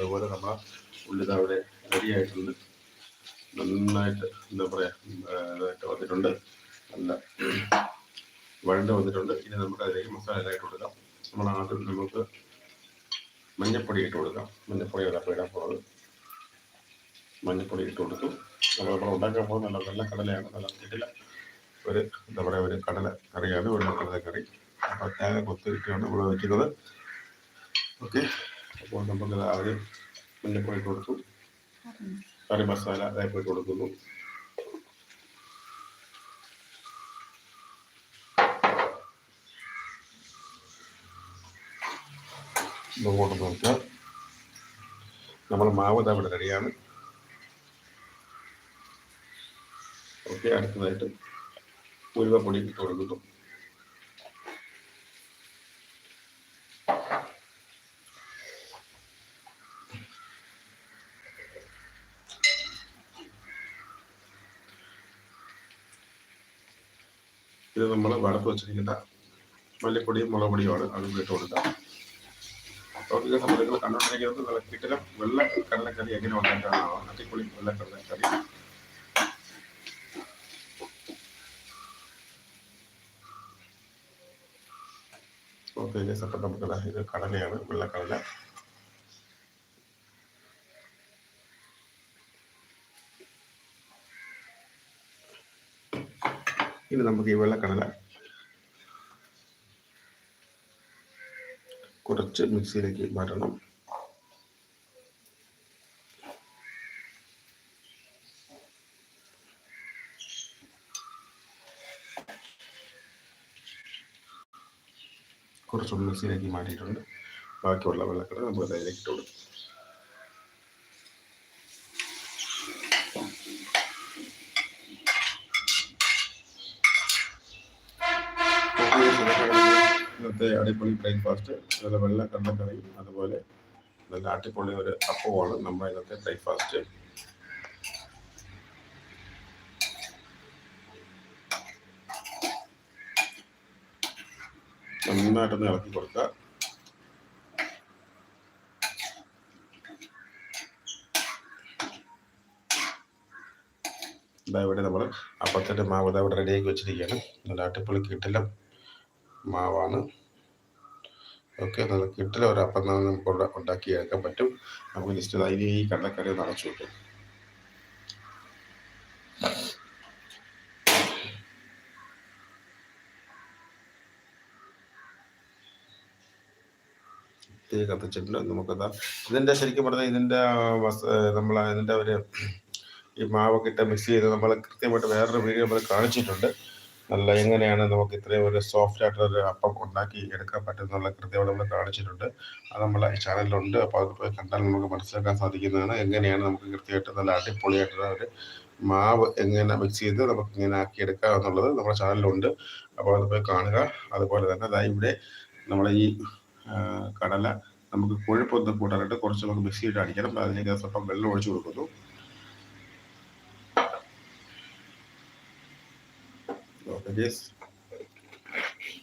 അതുപോലെ നമ്മൾ ഉള്ളിത് അവിടെ റെഡിയായിട്ടുണ്ട് നന്നായിട്ട് എന്താ പറയുക ഇതായിട്ട് വന്നിട്ടുണ്ട്. നല്ല വഴണ്ട് വന്നിട്ടുണ്ട്. ഇനി നമുക്ക് അതിലേക്ക് മസാല ഇട്ട് കൊടുക്കാം. നമ്മൾ ആദ്യം നമുക്ക് മഞ്ഞപ്പൊടി ഇട്ട് കൊടുക്കാം. മഞ്ഞപ്പൊടി അല്ല ഇടാൻ പോകുന്നത് മഞ്ഞപ്പൊടി ഇട്ട് കൊടുത്തു. നമ്മൾ നമ്മൾ ഉണ്ടാക്കാൻ പോകുന്നത് നല്ല നല്ല കടലയാണ്. നല്ല കിട്ടില്ല ഒരു എന്താ പറയുക ഒരു കടല കറിയാണ് ഒരു കടല കറി. അപ്പോൾ തേങ്ങ കൊത്തി ഇട്ടാണ് നമ്മൾ വയ്ക്കുന്നത് ഓക്കെ. അപ്പോൾ നമുക്ക് രാവിലെ മഞ്ഞപ്പൊടി കൊടുത്തു. കറി മസാല ഇട്ട് കൊടുക്കുന്നു. ഇങ്ങോട്ട് നോക്കുക നമ്മൾ മാവ് ഇതാ ഇവിടെ റെഡിയാണ് ഓക്കെ അടുത്തതായിട്ട് ഉരുവപ്പൊടി ഇട്ട് കൊടുക്കുന്നു. ഇത് നമ്മൾ വറുത്ത് വെച്ചിരിക്കുന്ന മല്ലിപ്പൊടിയും മുളക് പൊടിയുമാണ് ഇട്ട് കൊടുക്കാം അപ്പോൾ ഇത് നമ്മൾ നിങ്ങൾ കണ്ടുകൊണ്ടിരിക്കുന്നത് നല്ല വെള്ള കടലക്കറി എങ്ങനെ ഉണ്ടാക്കാനാണ്. അടിപൊളി വെള്ള കടലക്കറി. ഓക്കെ ദാ ഇത് കടലയാണ് വെള്ളക്കടല ഇനി നമുക്ക് ഈ വെള്ളക്കടല കുറച്ച് മിക്സിയിലേക്ക് മാറ്റണം കുറച്ചുകൂടി മിക്സിയിലേക്ക് മാറ്റിയിട്ടുണ്ട്. ബാക്കിയുള്ള വെള്ളക്കട നമുക്ക് അതിലേക്ക് ഇട്ട് കൊടുക്കും. ഇന്നത്തെ അടിപൊളി ബ്രേക്ക്ഫാസ്റ്റ്. നല്ല വെള്ള കടലക്കറി അതുപോലെ നല്ല അടിപൊളി ഒരു അപ്പമാണ് നമ്മുടെ ഇന്നത്തെ ബ്രേക്ക്ഫാസ്റ്റ്. നന്നായിട്ടൊന്ന് ഇളക്കി കൊടുക്കുക. ഇവിടെ നമ്മൾ അപ്പത്തിന്റെ മാവ് ഇതാ ഇവിടെ റെഡിയാക്കി വെച്ചിരിക്കുകയാണ്. നല്ല അടിപൊളി കിട്ടില്ല മാവാണ്. ഓക്കെ നല്ല കിട്ടില്ല ഒരു അപ്പം നമുക്ക് ഉണ്ടാ- ഉണ്ടാക്കി എടുക്കാൻ പറ്റും. നമുക്ക് ജസ്റ്റ് അതിന് ഈ കടലക്കറി ഒന്ന് കിട്ടും കത്തിച്ചിട്ടുണ്ട്. നമുക്കത് ഇതിന്റെ ശരിക്കും പറഞ്ഞാൽ ഇതിന്റെ നമ്മൾ ഇതിന്റെ ഒരു ഈ മാവൊക്കെ ഇട്ട് മിക്സ് ചെയ്ത് നമ്മൾ കൃത്യമായിട്ട് വേറൊരു വീഡിയോ നമ്മൾ കാണിച്ചിട്ടുണ്ട്. നല്ല എങ്ങനെയാണ് നമുക്ക് ഇത്രയും ഒരു സോഫ്റ്റ് ആയിട്ടുള്ള അപ്പം ഉണ്ടാക്കി എടുക്കാൻ പറ്റുന്നുള്ള കൃത്യമായി നമ്മൾ കാണിച്ചിട്ടുണ്ട്. അത് നമ്മളെ ചാനലിലുണ്ട് അപ്പോൾ അത് പോയി കണ്ടാൽ നമുക്ക് മനസ്സിലാക്കാൻ സാധിക്കുന്നതാണ്. എങ്ങനെയാണ് നമുക്ക് കൃത്യമായിട്ട് നല്ല അടിപൊളിയായിട്ടുള്ള ഒരു മാവ് എങ്ങനെ മിക്സ് ചെയ്ത് നമുക്ക് ഇങ്ങനെ ആക്കി എടുക്കാം എന്നുള്ളത് നമ്മുടെ ചാനലിലുണ്ട് അപ്പോൾ അത് പോയി കാണുക. അതുപോലെ തന്നെ അതായത് ഇവിടെ നമ്മളെ ഈ കടല നമുക്ക് കൊഴുപ്പൊന്ന് കൂട്ടാനായിട്ട് കുറച്ച് നമുക്ക് മിക്സ് ചെയ്തിട്ട് അടിക്കണം. അതിലേക്ക് സ്വല്പം വെള്ളം ഒഴിച്ചു കൊടുക്കുന്നു. ഗേസ്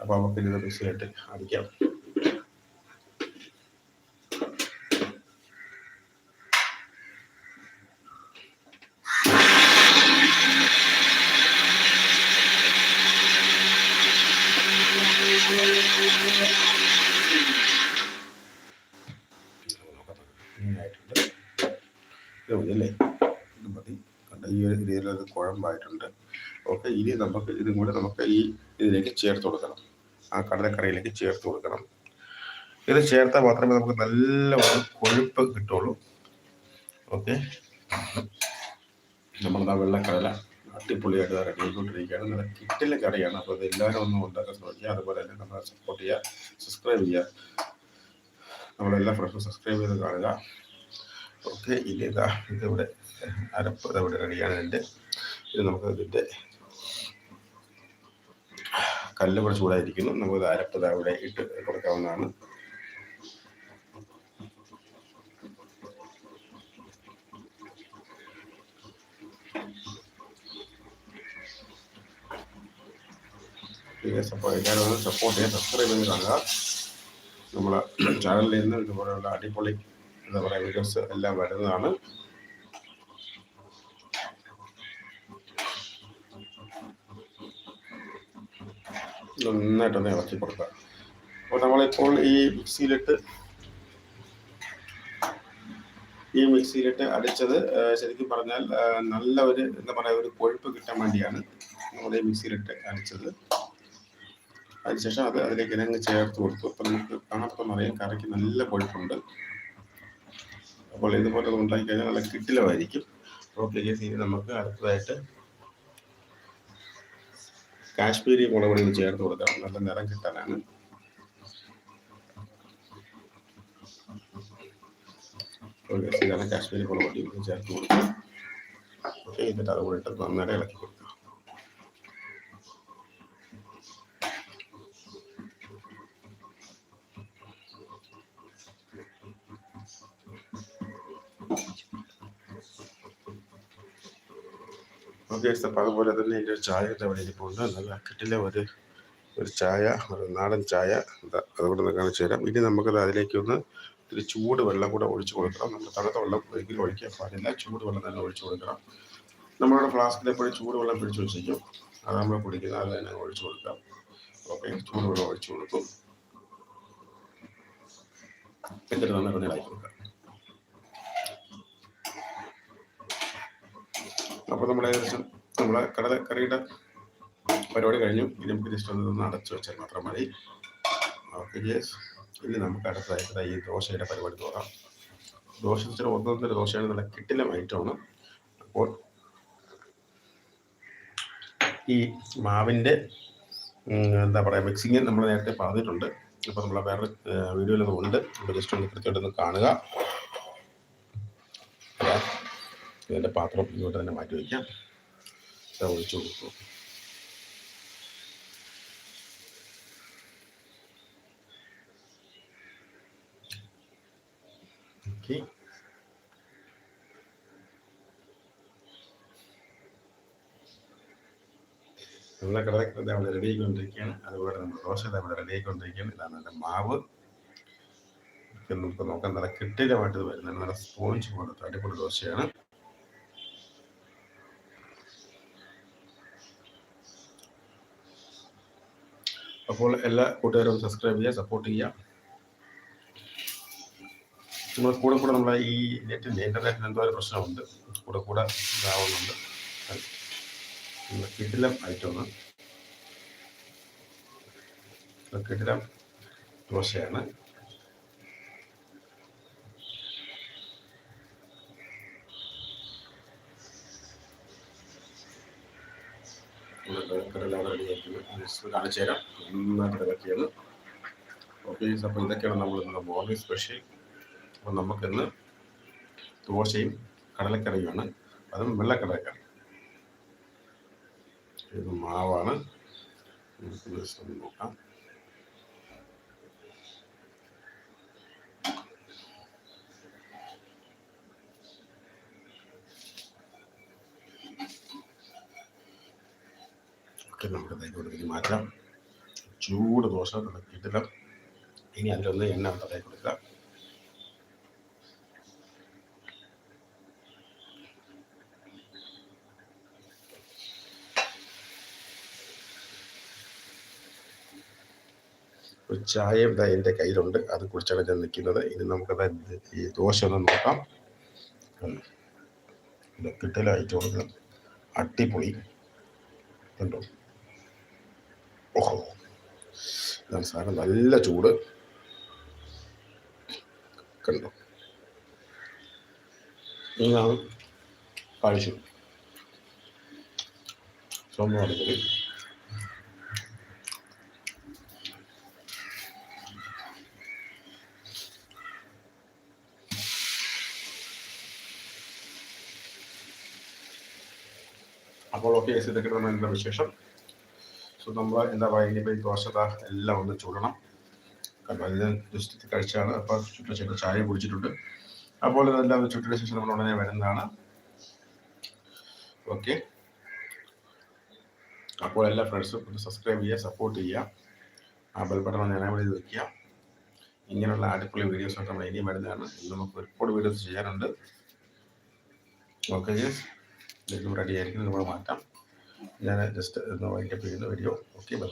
അപ്പോൾ നമുക്ക് ഇത് മിക്സിയായിട്ട് അടിക്കാം ഇങ്ങനെയായിട്ടുണ്ട്. ഇത് മതിയല്ലേ ഇത് മതി. കണ്ട? ഈ ഒരു കുഴമ്പായിട്ടുണ്ട്. ഓക്കെ ഇനി നമുക്ക് ഇതും കൂടെ നമുക്ക് ഈ ഇതിലേക്ക് ചേർത്ത് കൊടുക്കണം. ആ കടലക്കറിയിലേക്ക് ചേർത്ത് കൊടുക്കണം. ഇത് ചേർത്താൽ മാത്രമേ നമുക്ക് നല്ല ഒരു കൊഴുപ്പ് കിട്ടുള്ളൂ. ഓക്കെ. നമ്മളത് ആ വെള്ളക്കടല അടിപൊളിയായിട്ട് റെഡി ആയിക്കൊണ്ടിരിക്കുകയാണ് നല്ല കിട്ടിലെ കറിയാണ്. അപ്പോൾ ഇത് എല്ലാവരും ഒന്നും ഉണ്ടാക്കാൻ ശ്രമിക്കുക അതുപോലെ തന്നെ നമ്മളെ സപ്പോർട്ട് ചെയ്യുക സബ്സ്ക്രൈബ് ചെയ്യുക നമ്മളെല്ലാ ഫ്രണ്ട്സും സബ്സ്ക്രൈബ് ചെയ്ത് കാണുക. ഓക്കെ ഇനി ഇതാ ഇതിവിടെ അരപ്പ് ഇതവിടെ റെഡിയാണ്. എന്റെ ഇത് നമുക്ക് ഇതിന്റെ കല്ല് കുറച്ച് ചൂടായിരിക്കുന്നു നമുക്ക് അരപ്പത ഇവിടെ ഇട്ട് കൊടുക്കാവുന്നതാണ്. എല്ലാവരും സപ്പോർട്ട് ചെയ്യുക സബ്സ്ക്രൈബ് ചെയ്ത് കാണുക. നമ്മുടെ ചാനലിൽ നിന്ന് ഇതുപോലെയുള്ള അടിപൊളി എന്താ പറയുക വീഡിയോസ് എല്ലാം വരുന്നതാണ്. നന്നായിട്ടൊന്ന് ഇളക്കി കൊടുക്കുക. അപ്പോൾ നമ്മളിപ്പോൾ ഈ മിക്സിയിലിട്ട് ഈ മിക്സിയിലിട്ട് അടിച്ചത് ശരിക്കും പറഞ്ഞാൽ നല്ല ഒരു എന്താ പറയുക ഒരു കൊഴുപ്പ് കിട്ടാൻ വേണ്ടിയാണ് നമ്മൾ ഈ മിക്സിയിലിട്ട് അടിച്ചത്. അതിനുശേഷം അത് അതിലേക്ക് ഇനങ്ങ് ചേർത്ത് കൊടുത്തു. അപ്പം നമുക്ക് കാണപ്പം അറിയാം. കറിക്ക് നല്ല കൊഴുപ്പുണ്ട്. അപ്പോൾ ഇതുപോലെ ഉണ്ടാക്കി കഴിഞ്ഞാൽ നല്ല കിട്ടിലമായിരിക്കും ഓക്കെ നമുക്ക് അടുത്തതായിട്ട് കാശ്മീരി മുളക് പൊടി ചേർത്ത് കൊടുക്കാം നല്ല നിറം കിട്ടാനാണ്. കാശ്മീരി മുളക് പൊടി ഒന്ന് ചേർത്ത് കൊടുക്കുക. ഓക്കെ എന്നിട്ട് കൂടി ഇട്ട് നന്നായിട്ട് ഇളക്കി കൊടുക്കുക. അപ്പം അതുപോലെ തന്നെ എന്റെ ഒരു ചായയുടെ അവിടെ ഇരിപ്പുണ്ട് നല്ല കിട്ടിലെ ഒരു ഒരു ചായ ഒരു നാടൻ ചായ എന്താ അതുകൊണ്ട് കാണിച്ചു തരാം. ഇനി നമുക്കത് അതിലേക്കൊന്ന് ഇത്തിരി ചൂട് വെള്ളം കൂടെ ഒഴിച്ചു കൊടുക്കണം. നമ്മൾ തണുത്ത വെള്ളം ഒരിക്കലും ഒഴിക്കാൻ പാടില്ല. ചൂട് വെള്ളം തന്നെ ഒഴിച്ചു കൊടുക്കണം. നമ്മളുടെ ഫ്ലാസ്കിൽ എപ്പോഴും ചൂട് വെള്ളം പിടിച്ചു വെച്ചിരിക്കും അത് നമ്മൾ കുടിക്കുന്നത് അത് തന്നെ ഒഴിച്ചു കൊടുക്കാം. ഓക്കെ ചൂട് വെള്ളം ഒഴിച്ചു കൊടുക്കും. എന്നിട്ട് നന്നായി ഇളക്കി കൊടുക്കാം. അപ്പോൾ നമ്മുടെ ഏകദേശം നമ്മളെ കടലക്കറിയുടെ പരിപാടി കഴിഞ്ഞു. ഇനി നമുക്ക് ജസ്റ്റ് ഒന്ന് അടച്ചു വെച്ചാൽ മാത്രം മതി. ഓക്കെ ഇനി നമുക്ക് അടുത്തതായിട്ട് ഈ ദോശയുടെ പരിപാടി നോക്കാം ദോശ ഒന്നും ഒന്നൊന്നര ദോശയാണ് നല്ല കിട്ടില്ല ഐറ്റമാണ്. അപ്പോൾ ഈ മാവിന്റെ എന്താ പറയുക മിക്സിങ് നമ്മൾ നേരത്തെ പറഞ്ഞിട്ടുണ്ട്. ഇപ്പോൾ നമ്മൾ വേറെ വീഡിയോയിലൊന്നും ഉണ്ട്. നമ്മൾ ജസ്റ്റ് ഒന്ന് കൃത്യമായിട്ടൊന്ന് കാണുക ഇതാ, ഇതിന്റെ പാത്രം ഇങ്ങോട്ട് തന്നെ മാറ്റി വയ്ക്കാം. ഒഴിച്ചു കൊടുക്കും ഓക്കെ. നമ്മളെ കടലക്കട അവിടെ റെഡി ആയിക്കൊണ്ടിരിക്കുകയാണ്. അതുപോലെ നമ്മുടെ ദോശ അവിടെ റെഡി ആയിക്കൊണ്ടിരിക്കുകയാണ്. ഇതാണ് എന്റെ മാവ്. നമുക്ക് നോക്കാൻ നല്ല കിട്ടിലമായിട്ട് ഇത് വരുന്നത്. നല്ല സ്പോഞ്ച് പോലത്തെ അടിപൊളി ദോശയാണ്. അപ്പോൾ എല്ലാ കൂട്ടുകാരും സബ്സ്ക്രൈബ് ചെയ്യുക സപ്പോർട്ട് ചെയ്യുക. നമ്മൾ കൂടെ കൂടെ നമ്മളെ ഈ നെറ്റ് ഇന്റർനെറ്റിന് എന്തോ ഒരു പ്രശ്നമുണ്ട്. കൂടെ കൂടെ ഇതാവുന്നുണ്ട്. കിടിലം ഐറ്റമാണ് കിടിലം ദോശയാണ് കടല റെഡിയാക്കി കാണിച്ചു തരാം നന്നായിട്ട് ഇളക്കിയാണ് ഓക്കെ അപ്പോൾ ഇതൊക്കെയാണ് നമ്മൾ ഇന്ന് മോർണിംഗ് സ്പെഷ്യൽ അപ്പോൾ നമുക്കിന്ന് ദോശയും കടലക്കറിയുമാണ്. അതും വെള്ളക്കടലക്കറി. ഇത് മാവാണ്. ജസ്റ്റ് നോക്കാം. ഒക്കെ നമുക്ക് തൈക്ക് മാറ്റാം. ചൂട് ദോശ കിട്ടില്ല ഇനി അതിലൊന്ന് എണ്ണ തലയിൽ കൊടുക്കുക. ഒരു ചായയും ഇതാ എന്റെ കയ്യിലുണ്ട്. അത് കുടിച്ചാണ് ഞാൻ നിൽക്കുന്നത്. ഇനി നമുക്കത് ഈ ദോശ ഒന്ന് നോക്കാം. കിട്ടലായിട്ട് കൊടുക്കണം അട്ടിപ്പൊളി കണ്ടോ? ഓഹോ. സാധനം. നല്ല ചൂട്. കണ്ടോ? ഇതാണ് കാഴ്ച. അടിപൊളി അപ്പോൾ ഓക്കെ ഇതൊക്കെ നമ്മൾ എന്താ വിശേഷം. സോ നമ്മൾ എന്താ പറയുക ദോശ എല്ലാം ഒന്ന് ചൂടണം. കാരണം ഇത് ജസ്റ്റ് കഴിച്ചാണ്. അപ്പോൾ ചുട്ട ചായ കുടിച്ചിട്ടുണ്ട്. അപ്പോൾ ഇതെല്ലാം ഒന്ന് ചുട്ടിയ ശേഷം നമ്മൾ ഉടനെ വരുന്നതാണ്. ഓക്കെ. അപ്പോൾ എല്ലാ ഫ്രണ്ട്സും ഒന്ന് സബ്സ്ക്രൈബ് ചെയ്യുക സപ്പോർട്ട് ചെയ്യുക. ആ ബെൽ ബട്ടൺ വേണ്ടി വെക്കുക. ഇങ്ങനെയുള്ള അടിപൊളി വീഡിയോസൊക്കെ നമ്മൾ ഇനിയും വരുന്നതാണ്. ഇന്ന് നമുക്ക് ഒരുപാട് വീഡിയോസ് ചെയ്യാനുണ്ട്. ഓക്കെ റെഡി ആയിരിക്കും നമ്മൾ മാറ്റാം. ഞാൻ ജസ്റ്റ് ഒന്ന് വൈൻഡപ്പ് ചെയ്യുന്ന വീഡിയോ ഓക്കെ ബൈ